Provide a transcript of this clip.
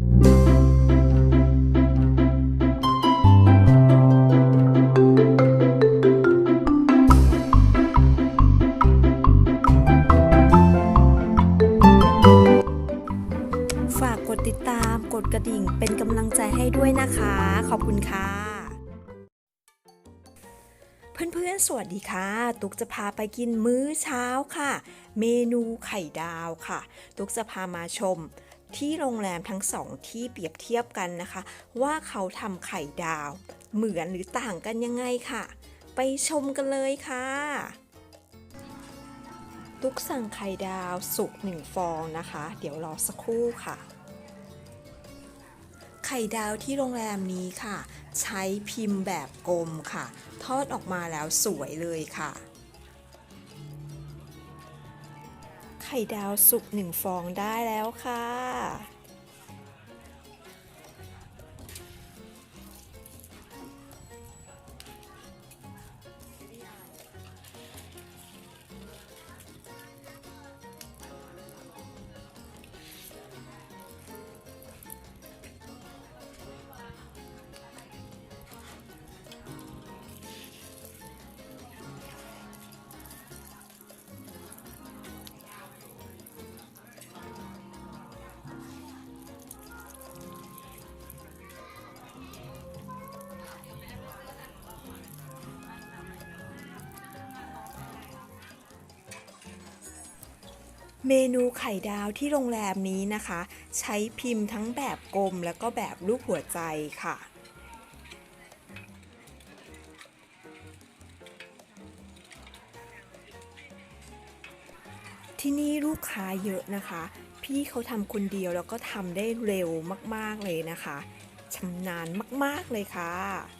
ฝากกดติดตาม กดกระดิ่งเป็นกำลังใจให้ด้วยนะคะ ขอบคุณค่ะ เพื่อนๆ สวัสดีค่ะ ตุกจะพาไปกินมื้อเช้าค่ะ เมนูไข่ดาวค่ะ ตุกจะพามาชม ที่โรงแรมทั้งสองที่เปรียบเทียบกันนะคะ ว่าเขาทำไข่ดาว เหมือนหรือต่างกันยังไงค่ะ ไปชมกันเลยค่ะ ตุกสั่งไข่ดาวสุกหนึ่งฟองนะคะ เดี๋ยวรอสักครู่ค่ะ ไข่ดาวที่โรงแรมนี้ค่ะ ใช้พิมพ์แบบกลมค่ะ ทอดออกมาแล้วสวยเลยค่ะ ไข่ดาวสุกหนึ่งฟองได้แล้วค่ะ เมนูไข่ดาวที่โรงแรมนี้นะคะ ใช้พิมพ์ทั้งแบบกลมแล้วก็แบบรูปหัวใจค่ะ ที่นี่ลูกค้าเยอะนะคะ พี่เขาทำคนเดียวแล้วก็ทำได้เร็วมากๆเลยนะคะชำนาญมากๆเลยค่ะ